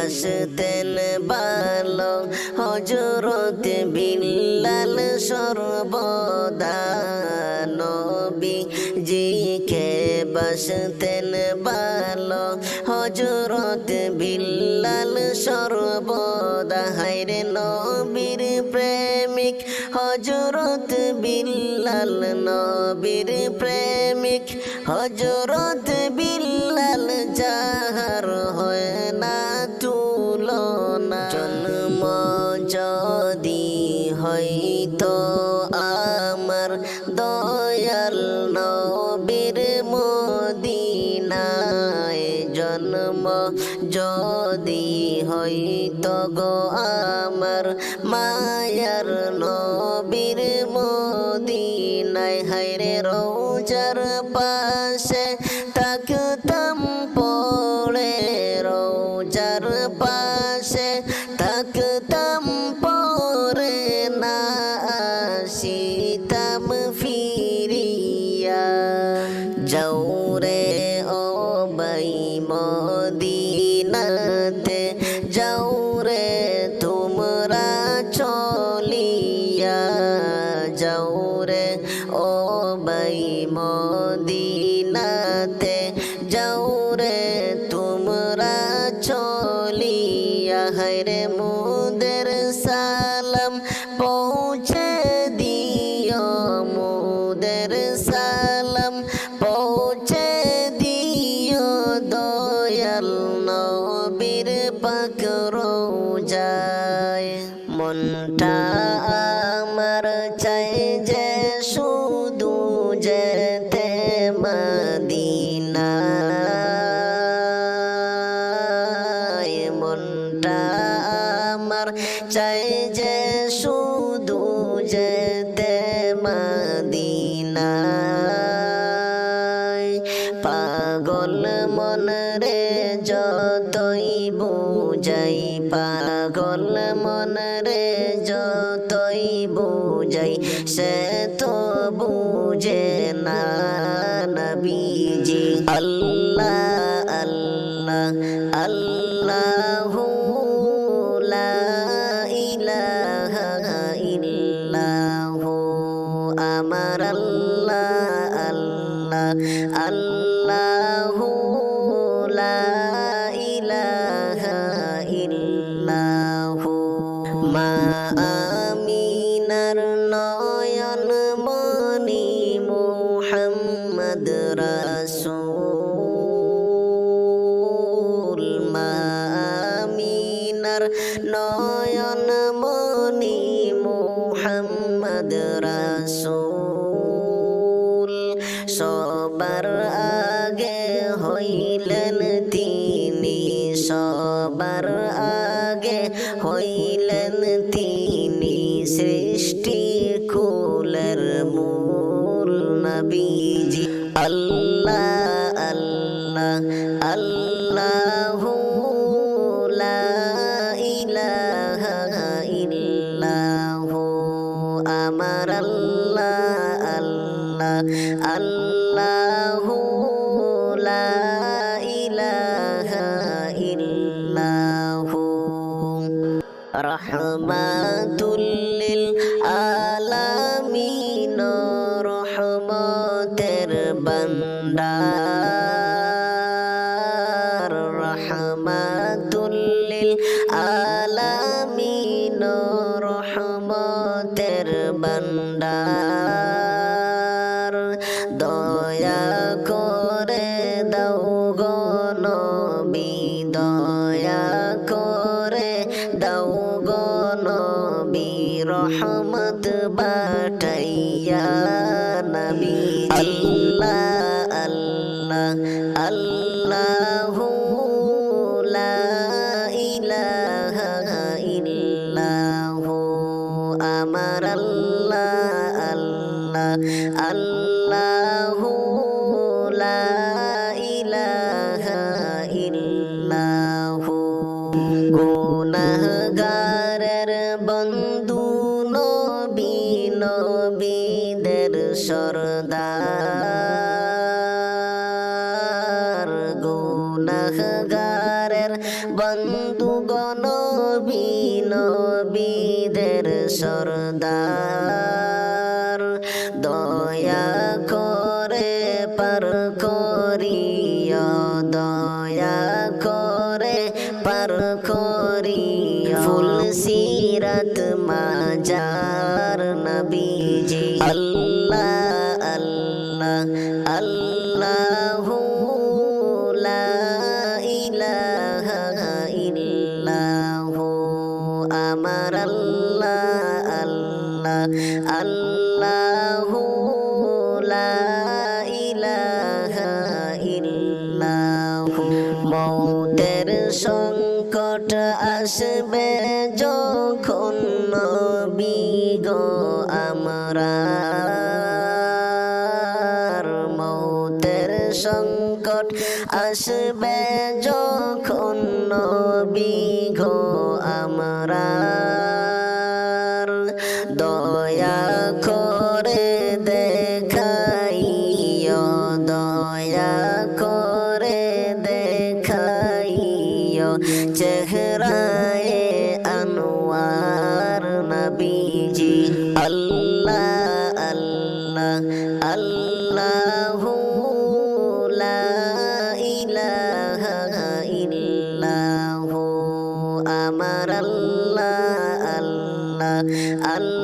বাসতেন ভালো হজরত বিল্লাল সর্বদা নবী জিকে বাসতেন ভালো হজরত বিল্লাল সর্বদা। হাইরে নবীর প্রেমিক হজরত বিল্লাল, নবীর প্রেমিক হজরত বিল্লাল, যাহার হয় হইতো আমার দয়াল নবীর মদিনায় জন্ম। যদি হইতো গো আমার মায়ার নবীর মদিনায়, হায়রে রোজার পাশে তাকতাম পড়ে রোজার পাশে তাকতাম মদিনাতে যাওরে তোমরা চলিয়া যাওরে ও বাই মদিনাতে যাওরে তোমরা চলিয়া। হায়রে মুদের সালাম পৌঁছে দিও, মুদের সালাম পৌঁছে পাক রোজায় মনটা আমার চাই যে শুধু যেতে বুঝাই পাগল মন রে যতই বুঝাই সে তো বুঝে না। নবীজি আল্লাহ আল্লাহ আল্লাহ আমিনার নয়ন মনি মুহাম্মদ রাসূল। মা আমিনার নয়ন মনি মুহাম্মদ রাসূল। সবার আগে হইলেন তিনি, সবার আগে তিনি সৃষ্টি কুলের মূল নবীজি। আল্লাহ আল্লাহ আল্লাহ আমার আল্লাহ আল্লাহ আল্লাহু ইলাহা বান্দার দয়া করে দাও গো নবী, দয়া করে দাও গো নবী, রহমত বাটাইয়া নবী। আল্লাহ আল্লাহ আল্লাহ। বন্ধু নবী, নবীদের সরদার। গো গুনাহগারের বন্ধু গণবী নবীদের সরদার। দয়া করে পার করিয়া দয়া করে পার করিয়া ফুল সিরাত মাজার নবীজি। আল্লাহ আল্লাহ আল্লাহু ইলাহা আমার আল্লাহ আল্লাহ আল্লাহু মৌতের সংকট আসবে যখন নবী গো আমরা মৌতের সংকট আসবে যখন নবী আমরা দয়া আমার আল্লাহ আল্লাহ আল্লাহ।